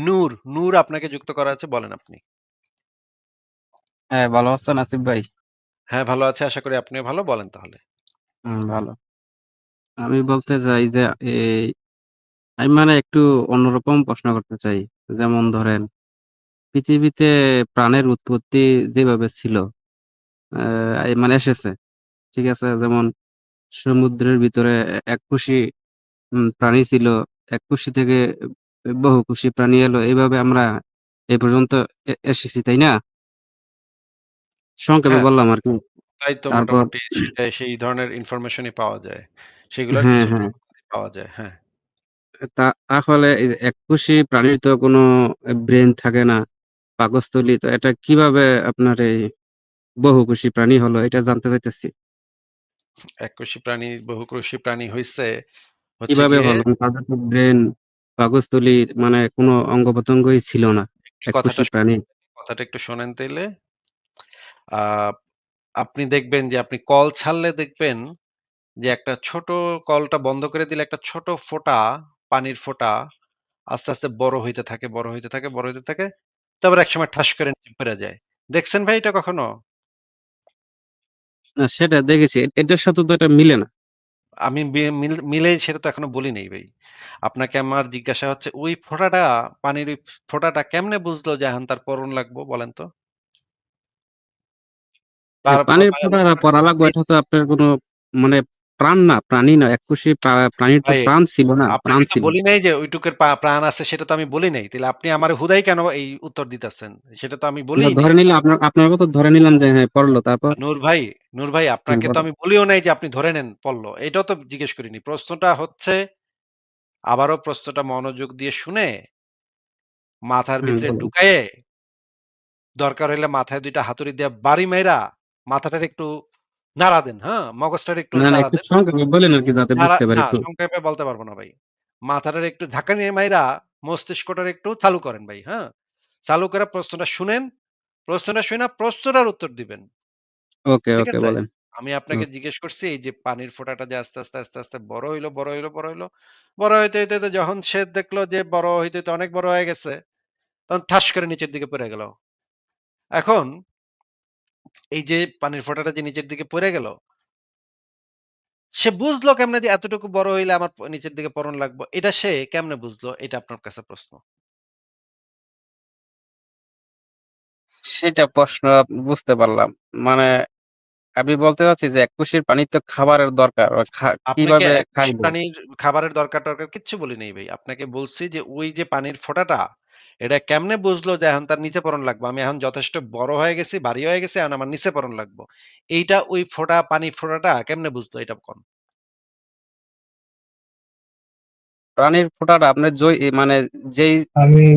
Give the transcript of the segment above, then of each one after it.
নূর, নূর আপনাকে যুক্ত করা আছে বলেন আপনি। হ্যাঁ, ভালো আছেন আসিফ ভাই? হ্যাঁ, ভালো আছি। আশা করি আপনিও ভালো। বলেন তাহলে। ভালো। আমি বলতে চাই যে এই আমি মানে একটু অন্যরকম প্রশ্ন করতে চাই। যেমন ধরেন পৃথিবীতে প্রাণের উৎপত্তি যেভাবে ছিল মানে এসেছে। ঠিক আছে? যেমন সমুদ্রের ভিতরে এ এককোষী উম প্রাণী ছিল। এককোষী থেকে এ বহুকোষী প্রাণী এলো। এইভাবে আমরা এ পর্যন্ত এসেছি, তাই না? সংক্ষেপে হ্যাঁ। বললাম আরকি। তাই তো মোটামুটি সেই ধরনের ইনফরমেশনই পাওয়া যায়। সেগুলার হ্যাঁ, হ্যাঁ। পাওয়া যায়। হ্যাঁ। তা তাহলে এই এককোষী প্রাণীর তো কোনো এ ব্রেইন থাকে না, পাকস্থলী। তো এটা কীভাবে আপনার এই বহুকোষী প্রাণী হলো? এটা জানতে চাইতেছি। এককোষী প্রাণী, বহুকোষী প্রাণী হইছে কীভাবে হলো? তাদের তো ব্রেইন, পাকস্থলী মানে কোনো অঙ্গ-প্রত্যঙ্গই ছিল না। একটু কথাটা প্রাণী। কথাটা একটু শোনেন তাইলে। আ আপনি দেখবেন যে আপনি কল ছাড়লে দেখবেন যে একটা ছোট কলটা বন্ধ করে দিলে একটা ছোট ফোঁটা, পানির ফোঁটা আস্তে, আস্তে বড় হইতে থাকে, বড় হইতে থাকে, বড় হইতে থাকে। তারপর একসময় ঠাস করে নিচে পইড়া যায়। দেখছেন ভাই এটা কখনো? না সেটা দেখেছি। এটার সাথে তো এটা মিলে না। আমি মিলে সেটা তো এখনও বলি নাই ভাই। আপনাকে আমার জিজ্ঞাসা হচ্ছে ওই ফোঁটাটা পানির ওই ফোঁটাটা কেমনে বুঝলো যে এখন তার পরন লাগবো বলেন তো? পানির ফোটা পড়া লাগবে এটা তো আপনার কোনো মানে প্রাণ না, প্রাণী না। এককোষী প্রা প্রাণীর তো ভাই প্রাণ ছিল না, প্রাণ আপনাকে তো ছিল। বলি নাই যে ওইটুকের পা প্রাণ আছে সেটা তো আমি বলি নাই। তাইলে আপনি আমারে হুদাই কেন এই উত্তর দিতেছেন? সেটা তো আমি না বলিই নাই। ধরে নিলাম আপনার আপনার কথা ধরে নিলাম যে হ্যাঁ পড়ল। তারপর? নূর ভাই, নূর ভাই আপনাকে তো বলেন। আমি বলিও নাই যে আপনি ধরে নেন পড়ল। এটাও তো জিজ্ঞেস করিনি। প্রশ্নটা হচ্ছে আবারও প্রশ্নটা মনোযোগ দিয়ে শুনে মাথার ভিতরে বলেন। ঢুকায়ে দরকার হইলে মাথায় ২ টা হাতুড়ি দিয়া বাড়ি মাইরা মাথাটারে একটু নাড়া দেন, হ্যাঁ? মগজটারে একটু নাড়া একটু। সংক্ষেপে বলেন আরকি যাতে বুঝতে পারি একটু। সংক্ষেপে বলতে পারব না ভাই। মাথাটারে একটু ঝাঁকানি মাইরা মস্তিষ্কটারে একটু চালু করেন ভাই, হ্যাঁ? চালু করে প্রশ্নটা শুনেন। প্রশ্নটা শুইনা প্রশ্নটার উত্তর দিবেন। ওকে, ওকে? বলেন। আমি আপনাকে জিজ্ঞেস করছি এই যে পানির ফোঁটাটা যে আস্তে, আস্তে, আস্তে, আস্তে বড় হইল, বড় হইল, বড় হইল। বড় হইতে, হইতে, হইতে যখন সে দেখল যে বড় হইতে, হইতে অনেক বড় হয়ে গেছে, তখন ঠাস করে নিচের দিকে পড়ে গেল। এখন এই যে পানির ফোঁটাটা যে নিচের দিকে পইড়া গেল সে বুঝলো কেমনে যে এতটুকু বড় হইলে আমার প নিচের দিকে পড়ন লাগবো? এটা সে কেমনে বুঝলো? এটা আপনার কাছে প্রশ্ন। সেটা প্রশ্ন বুঝতে পারলাম। মানে আমি বলতে চাচ্ছি যে এককোষীর প্রাণীর তো খাবারের দরকার। খা আপনাকে কীভাবে এককোষী খাইলো? প্রাণীর খাবারের দরকার-টরকার কিচ্ছু বলি নাই ভাই। আপনাকে বলছি যে ওই যে পানির ফোঁটাটা, এটা কেমনে বুঝলো যে এখন তার নিচে পড়ন লাগবো? আমি এখন যথেষ্ট বড় হয়ে গেছি, ভারী হয়ে গেছি, এখন আমার নিচে পড়ন লাগবো। এইটা ওই ফোঁটা পানির ফোটাটা কেমনে বুঝলো এটা কন? প্রাণীর ফোঁটাটা আপনার জই মানে যেই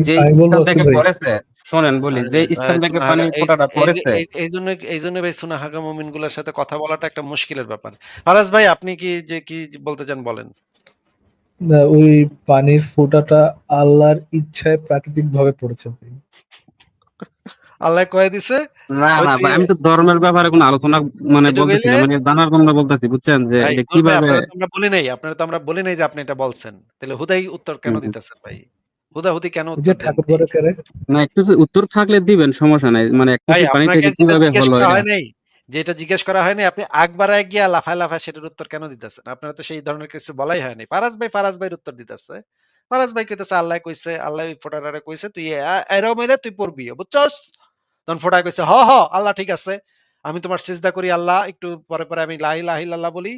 যেই স্থান থেকে পড়েছে শোনেন বলি, আরে যেই স্থান থেকে পানির এই ফোঁটাটা এই জন্য পড়েছে এই এইজন্য এইজন্য ভাই সুনাহাগা মুমিনগুলোর সাথে কথা বলাটা একটা মুশকিলের ব্যাপার। ফারাজ ভাই আপনি কি যে কি বলতে চান বলেন? না ওই পানির ফোঁটাটা আল্লাহর ইচ্ছায় প্রাকৃতিকভাবে পড়েছে ভাই। আল্লাহ কয়ে দিছে, না, না আমি তো ধর্মের ব্যাপারে কোনো আলোচনা মানে বলতেছি মানে জানার জন্য বলতেছি বুঝছেন? যে এটা কীভাবে আমরা বলি নাই আপনারে তো আমরা বলি নাই যে আপনি এটা বলছেন। তাইলে হুদাই উত্তর কেন। দিতেছেন ভাই? হুদাহুদি কেন যে ঠাকুর? না একটু যে উত্তর থাকলে দিবেন সমস্যা নাই। মানে এককোষী থেকে কীভাবে হলো হয় নাই, যেটা জিজ্ঞেস করা হয় নাই আপনি আগ বাড়ায় গিয়া লাফায়, লাফায় সেটার উত্তর কেন দিতেছেন? আপনারা তো সেই ধরনের কিছু বলাই হয় নাই। ফারাজ ভাই ফারাজ ভাইয়ের উত্তর দিতেছে। ফারাজ ভাই কইতেছে আল্লাহ কইছে, আল্লাহ ফোঁটাটারে কইছে তুই এ এরম হইলে তুই পড়বি। বুঝছস? তখন ফোঁটায় কইছে, "হ, হ আল্লাহ ঠিক আছে। আমি তোমার সিজদা করি আল্লাহ। একটু পরে, পরে আমি লা ইলাহা ইল্লাল্লাহ বলি।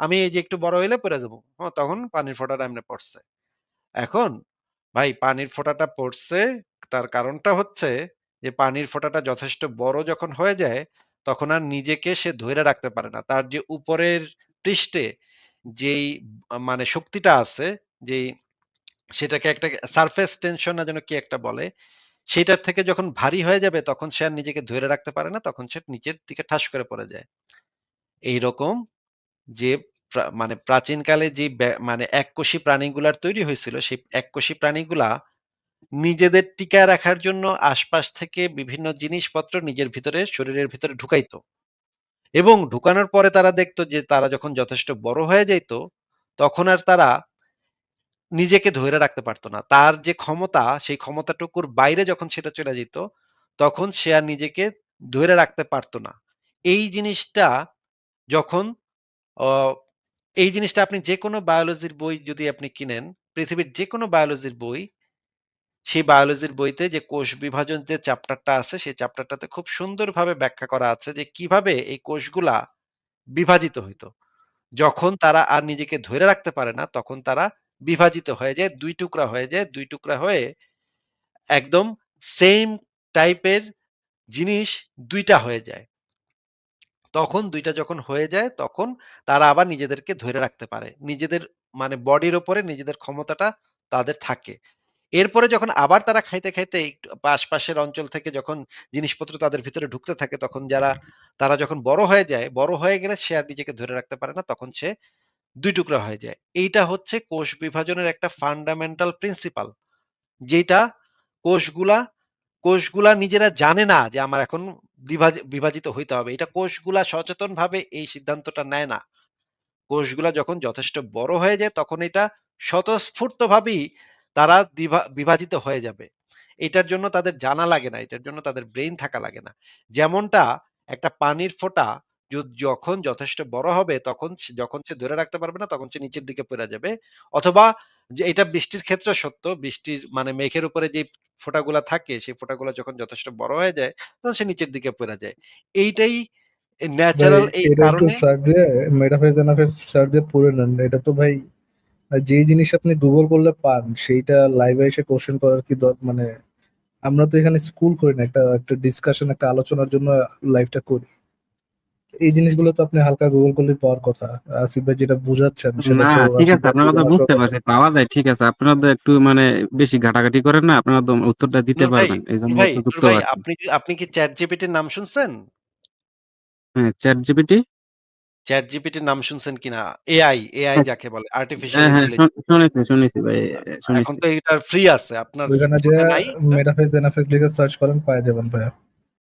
আমি এই যে একটু বড় হইলে পইড়া যাব।" হ তখন পানির ফোঁটাটা এমনে পড়ছে। এখন ভাই পানির ফোঁটাটা পড়ছে তার কারণটা হচ্ছে যে পানির ফোঁটাটা যথেষ্ট বড় যখন হয়ে যায় তখন আর নিজেকে সে ধইরা রাখতে পারে না। তার যে উপরের পৃষ্ঠে যেই মানে শক্তিটা আছে, যেই সেটাকে একটা সারফেস টেনশন না যেন কি একটা বলে, সেটার থেকে যখন ভারী হয়ে যাবে তখন সে আর নিজেকে ধইরা রাখতে পারে না। তখন সে নিচের দিকে ঠাস করে পড়ে যায়। এইরকম যে মানে প্রাচীনকালে যে মানে এককোষী প্রাণীগুলার তৈরি হয়েছিল, সেই এককোষী প্রাণীগুলা নিজেদের টিকায় রাখার জন্য আশপাশ থেকে বিভিন্ন জিনিসপত্র নিজের ভিতরে শরীরের ভিতরে ঢুকাইতো। এবং ঢুকানোর পরে তারা দেখতো যে তারা যখন যথেষ্ট বড় হয়ে যাইত, তখন আর তারা নিজেকে ধরে রাখতে পারতো না। তার যে ক্ষমতা, সেই ক্ষমতাটুকুর বাইরে যখন সেটা চলে যেত, তখন সে আর নিজেকে ধইরা রাখতে পারতো না। এই জিনিসটা যখন এই জিনিসটা আপনি যেকোনো বায়োলজির বই যদি আপনি কিনেন, পৃথিবীর যেকোনো বায়োলজির বই, সেই বায়োলজির বইতে যে কোষ বিভাজন যে চ্যাপ্টারটা আছে, সেই চ্যাপ্টারটাতে খুব সুন্দরভাবে ব্যাখ্যা করা আছে যে কীভাবে এই কোষগুলা বিভাজিত হইতো। যখন তারা আর নিজেকে ধরে রাখতে পারে না, তখন তারা বিভাজিত হয়ে যায়, দুই টুকরা হয়ে যায়। দুই টুকরা হয়ে একদম সেম টাইপের জিনিস দুইটা হয়ে যায়। তখন দুইটা যখন হয়ে যায়, তখন তারা আবার নিজেদেরকে ধরে রাখতে পারে। নিজেদের মানে বডির ওপরে নিজেদের ক্ষমতাটা তাদের থাকে। এরপরে যখন আবার তারা খাইতে, খাইতে আশপাশের অঞ্চল থেকে যখন জিনিসপত্র তাদের ভিতরে ঢুকতে থাকে, তখন যারা তারা যখন বড় হয়ে যায়, বড় হয়ে গেলে সে আর নিজেকে ধরে রাখতে পারে না, তখন সে দুই টুকরা হয়ে যায়। এইটা হচ্ছে কোষ বিভাজনের একটা ফান্ডামেন্টাল প্রিন্সিপাল। যেটা কোষগুলা কোষগুলা নিজেরা জানে না যে আমার এখন বিভাজি বিভাজিত হইতে হবে। এটা কোষগুলা সচেতনভাবে এই সিদ্ধান্তটা নেয় না। কোষগুলা যখন যথেষ্ট বড় হয়ে যায়, তখন এটা স্বতঃস্ফূর্তভাবেই তারা বিভাজিত হয়ে যাবে। এটার জন্য তাদের জানা লাগে না, এটার জন্য তাদের ব্রেইন থাকা লাগে না। যেমনটা একটা পানির ফোঁটা যখন যথেষ্ট বড় হবে, তখন যখন সে ধরে রাখতে পারবে না, তখন সে নিচের দিকে পইড়া যাবে। অথবা এটা বৃষ্টির ক্ষেত্রে সত্য। বৃষ্টির মানে মেঘের উপরে যে ফোঁটাগুলা থাকে, সেই ফোঁটাগুলা যখন যথেষ্ট বড় হয়ে যায়, তখন সে নিচের দিকে পড়ে যায়। এইটাই ন্যাচারাল এই কারণে সার্চ দিয়ে মেটাফেজ অ্যানাফেজ সার্চ দিয়ে পড়ে নেন। এটা তো ভাই যেই জিনিস আপনি গুগল করলে পান, সেইটা লাইভে এসে কোয়েশ্চেন করার কি মানে আমরা তো এখানে স্কুল করি না। একটা একটা ডিসকাশন, একটা আলোচনার জন্য লাইভটা করি। এই জিনিসগুলো তো আপনি হালকা গুগল করলে পাওয়ার কথা। আসিফ ভাই যেটা বুঝাচ্ছেন সেটা না তো ঠিক আছে আপনার কথা বুঝতে সহজ। পারছি। পাওয়া যায় ঠিক আছে। আপনারা তো একটু মানে বেশি ঘাটাঘাটি করেন না। আপনারা তো উত্তরটা দিতে পারবেন। নূর এইজন্য ভাই, আপনি কি আপনি কি চ্যাট জিপিটির নাম শুনছেন? হ্যাঁ, ChatGPT? ChatGPT জিপিটির নাম শুনছেন কিনা? এআই এআই হ্যাঁ, যাকে বলে আর্টিফিশিয়াল হ্যাঁ, হ্যাঁ শুনেছি, শুনেছি ভাই শুনেছি এখন। তো এটা ফ্রি আছে। আপনার নাই এটা? মেটাফেজ অ্যানাফেজ লিখে সার্চ করেন পাওয়া যাবেন ভাইয়া।